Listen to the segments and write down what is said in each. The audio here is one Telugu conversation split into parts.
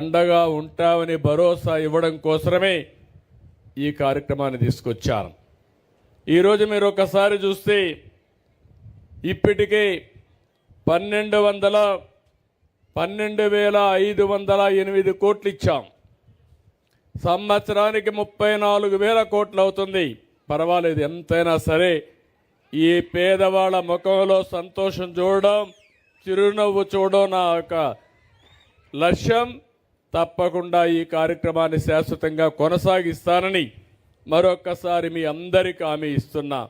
అండగా ఉంటామని భరోసా ఇవ్వడం కోసమే ఈ కార్యక్రమాన్ని తీసుకొచ్చాను. ఈరోజు మీరు ఒకసారి చూస్తే ఇప్పటికే పన్నెండు వందల పన్నెండు వేల ఐదు వందల ఎనిమిది కోట్లు ఇచ్చాం. సంవత్సరానికి ముప్పై నాలుగు వేల కోట్లు అవుతుంది. పర్వాలేదు ఎంతైనా సరే ఈ పేదవాళ్ళ ముఖంలో సంతోషం చూడడం చిరునవ్వు చూడడం నా యొక్క లక్ష్యం. తప్పకుండా ఈ కార్యక్రమాన్ని శాశ్వతంగా కొనసాగిస్తానని మరొక్కసారి మీ అందరికీ హామీ ఇస్తున్నా.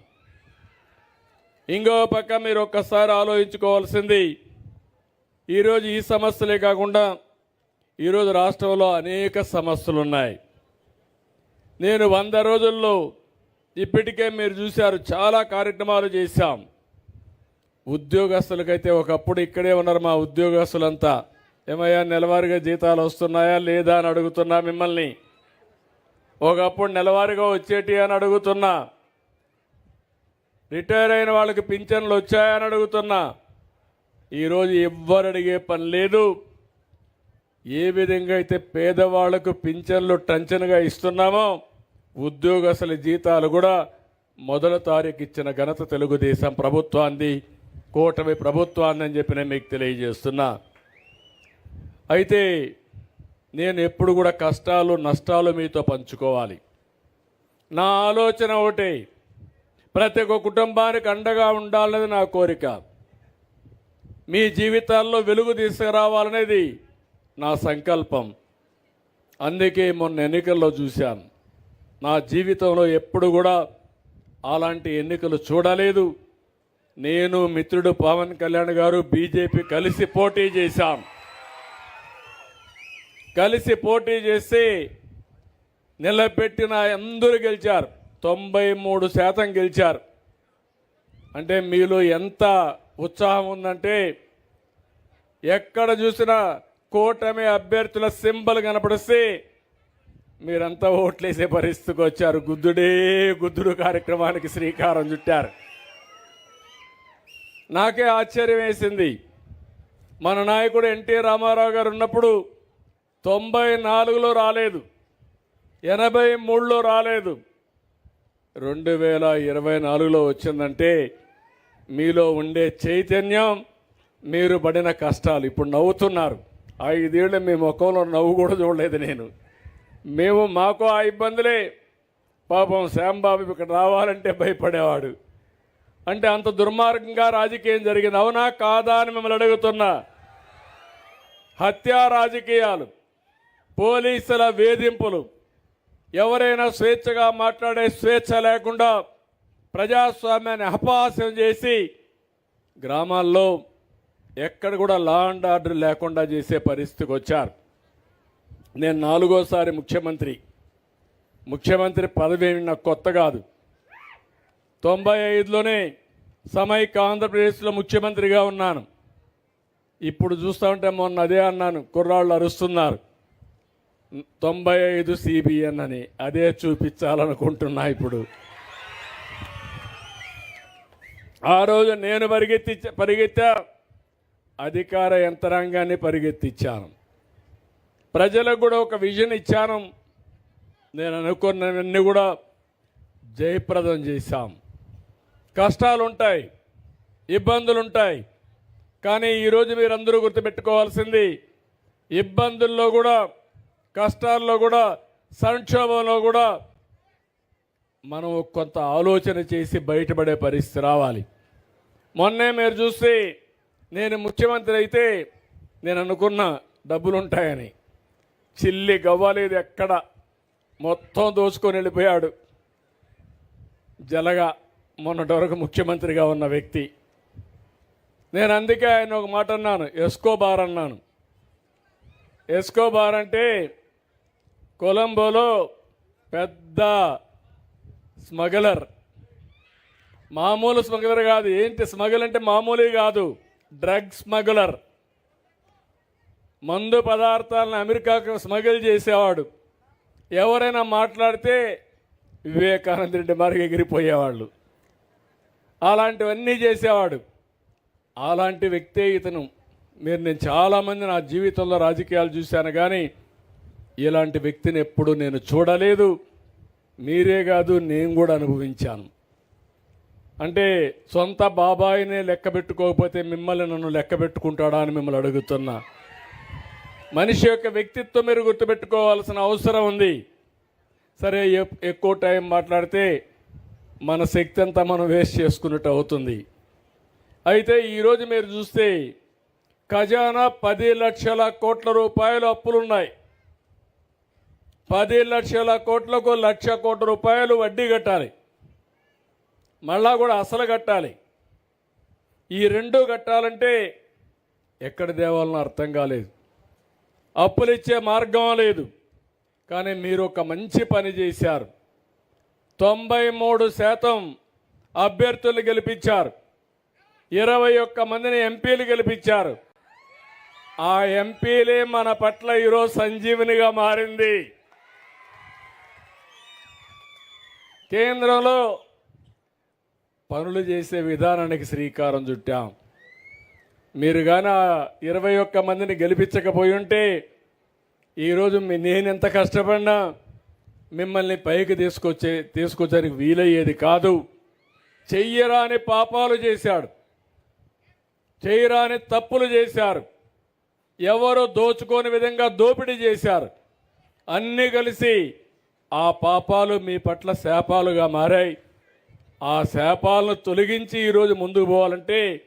ఇంకో పక్క మీరు ఒక్కసారి ఆలోచించుకోవాల్సింది ఈరోజు ఈ సమస్యలే కాకుండా ఈరోజు రాష్ట్రంలో అనేక సమస్యలు ఉన్నాయి నేను వంద రోజుల్లో ఇప్పటికే మీరు చూశారు చాలా కార్యక్రమాలు చేశాం. ఉద్యోగస్తులకైతే ఒకప్పుడు ఇక్కడే ఉన్నారు మా ఉద్యోగస్తులంతా. ఏమయ్యా నెలవారీగా జీతాలు వస్తున్నాయా లేదా అని అడుగుతున్నా మిమ్మల్ని. ఒకప్పుడు నెలవారీగా వచ్చేటి అని అడుగుతున్నా. రిటైర్ అయిన వాళ్ళకి పింఛన్లు వచ్చాయని అడుగుతున్నా. ఈరోజు ఎవ్వరు అడిగే పని లేదు. ఏ విధంగా అయితే పేదవాళ్ళకు పింఛన్లు టంచన్గా ఇస్తున్నామో ఉద్యోగస్తుల జీతాలు కూడా మొదటి తారీఖు ఇచ్చిన ఘనత తెలుగుదేశం ప్రభుత్వాన్ని కూటమి ప్రభుత్వాన్ని అని చెప్పి నేను మీకు తెలియజేస్తున్నా. అయితే నేను ఎప్పుడు కూడా కష్టాలు నష్టాలు మీతో పంచుకోవాలి. నా ఆలోచన ఒకటే ప్రతి ఒక్క కుటుంబానికి అండగా ఉండాలనేది నా కోరిక. మీ జీవితాల్లో వెలుగు తీసుకురావాలనేది నా సంకల్పం. అందుకే మొన్న ఎన్నికల్లో చూశాను నా జీవితంలో ఎప్పుడు కూడా అలాంటి ఎన్నికలు చూడలేదు. నేను మిత్రుడు పవన్ కళ్యాణ్ గారు బీజేపీ కలిసి పోటీ చేశాం. కలిసి పోటీ చేసి నిలబెట్టిన అందరూ గెలిచారు. తొంభై మూడు శాతం గెలిచారు. అంటే మీలో ఎంత ఉత్సాహం ఉందంటే ఎక్కడ చూసినా కూటమి అభ్యర్థుల సింబల్ కనపడిస్తే మీరంతా ఓట్లేసే పరిస్థితికి వచ్చారు. గుద్దుడే గుద్దుడు కార్యక్రమానికి శ్రీకారం చుట్టారు. నాకే ఆశ్చర్యం వేసింది. మన నాయకుడు ఎన్టీ రామారావు గారు ఉన్నప్పుడు తొంభై నాలుగులో రాలేదు. ఎనభై మూడులో రాలేదు. రెండు వేల ఇరవై నాలుగులో వచ్చిందంటే మీలో ఉండే చైతన్యం మీరు పడిన కష్టాలు ఇప్పుడు నవ్వుతున్నారు. ఐదేళ్ళు మీ ముఖంలో నవ్వు కూడా చూడలేదు నేను. మేము మాకు ఆ ఇబ్బందులే. పాపం శ్యాంబాబు ఇక్కడ రావాలంటే భయపడేవాడు. అంటే అంత దుర్మార్గంగా రాజకీయం జరిగింది. అవునా? కాదా అని మిమ్మల్ని అడుగుతున్నా. హత్యా రాజకీయాలు. పోలీసుల వేధింపులు. ఎవరైనా స్వేచ్ఛగా మాట్లాడే స్వేచ్ఛ లేకుండా ప్రజాస్వామ్యాన్ని అపహాస్యం చేసి గ్రామాల్లో ఎక్కడ కూడా లా అండ్ ఆర్డర్ లేకుండా చేసే పరిస్థితికి వచ్చారు. నేను నాలుగోసారి ముఖ్యమంత్రి. ముఖ్యమంత్రి పదవి నాకు కొత్త కాదు. తొంభై ఐదులోనే సమైక్య ఆంధ్రప్రదేశ్లో ముఖ్యమంత్రిగా ఉన్నాను. ఇప్పుడు చూస్తూ ఉంటే మొన్న అదే అన్నాను కుర్రాళ్ళు అరుస్తున్నారు. తొంభై ఐదు సిబిఎన్ అని అదే చూపించాలనుకుంటున్నా ఇప్పుడు. ఆ రోజు నేను పరిగెత్తి పరిగెత్తా అధికార యంత్రాంగాన్ని పరిగెత్తిచ్చాను. ప్రజలకు కూడా ఒక విజన్ ఇచ్చాను. నేను అనుకున్నవన్నీ కూడా జయప్రదం చేశాం. కష్టాలు ఉంటాయి ఇబ్బందులు ఉంటాయి కానీ ఈరోజు మీరందరూ గుర్తుపెట్టుకోవాల్సింది ఇబ్బందుల్లో కూడా కష్టాల్లో కూడా సంక్షోభంలో కూడా మనం కొంత ఆలోచన చేసి బయటపడే పరిస్థితి రావాలి. మొన్నే మీరు చూస్తే నేను ముఖ్యమంత్రి అయితే నేను అనుకున్న డబ్బులు ఉంటాయని చిల్లి గవ్వలేదు ఎక్కడ? మొత్తం దోచుకొని వెళ్ళిపోయాడు. జలగా మొన్నటి వరకు ముఖ్యమంత్రిగా ఉన్న వ్యక్తి. నేను అందుకే ఆయన ఒక మాట అన్నాను ఎస్కోబార్ అన్నాను. ఎస్కోబార్ అంటే కొలంబోలో పెద్ద స్మగ్లర్. మామూలు స్మగ్లర్ కాదు. ఏంటి స్మగల్ అంటే మామూలు కాదు. Drug smuggler. మందు పదార్థాలను అమెరికాకు స్మగిల్ చేసేవాడు. ఎవరైనా మాట్లాడితే వివేకానంద రెడ్డి మరికి ఎగిరిపోయేవాళ్ళు. అలాంటివన్నీ చేసేవాడు. అలాంటి వ్యక్తే ఇతను మీరు నేను చాలామంది నా జీవితంలో రాజకీయాలు చూశాను. కానీ ఇలాంటి వ్యక్తిని ఎప్పుడు నేను చూడలేదు. మీరే కాదు నేను కూడా అనుభవించాను. అంటే సొంత బాబాయినే లెక్క పెట్టుకోకపోతే మిమ్మల్ని నన్ను లెక్క పెట్టుకుంటాడా అని మిమ్మల్ని అడుగుతున్నా. మనిషి యొక్క వ్యక్తిత్వం మీరు గుర్తుపెట్టుకోవాల్సిన అవసరం ఉంది. సరే ఎప్- ఎక్కువ టైం మాట్లాడితే మన శక్తి అంతా మనం వేస్ట్ చేసుకున్నట్టు అవుతుంది. అయితే ఈరోజు మీరు చూస్తే ఖజానా పది లక్షల కోట్ల రూపాయలు అప్పులున్నాయి. పది లక్షల కోట్లకు లక్ష కోట్ల రూపాయలు వడ్డీ కట్టాలి. మళ్ళా కూడా అసలు కట్టాలి. ఈ రెండు కట్టాలంటే ఎక్కడ దేవాలనో అర్థం కాలేదు. అప్పులు ఇచ్చే మార్గం లేదు. కానీ మీరు ఒక మంచి పని చేశారు. తొంభై మూడు శాతం అభ్యర్థులు గెలిపించారు. ఇరవై ఒక్క మందిని ఎంపీలు గెలిపించారు. ఆ ఎంపీలే మన పట్ల ఈరోజు సంజీవనిగా మారింది. కేంద్రంలో పనులు చేసే విధానానికి శ్రీకారం చుట్టాం. మీరు కానీ ఆ ఇరవై ఒక్క మందిని గెలిపించకపోయి ఉంటే ఈరోజు నేను ఎంత కష్టపడినా మిమ్మల్ని పైకి తీసుకొచ్చే తీసుకొచ్చడానికి వీలయ్యేది కాదు. చెయ్యరాని పాపాలు చేశాడు. చేయరాని తప్పులు చేశారు. ఎవరు దోచుకోని విధంగా దోపిడీ చేశారు. అన్నీ కలిసి ఆ పాపాలు మీ పట్ల శాపాలుగా మారాయి. ఆ శాపాలను తొలగించి ఈరోజు ముందుకు పోవాలంటే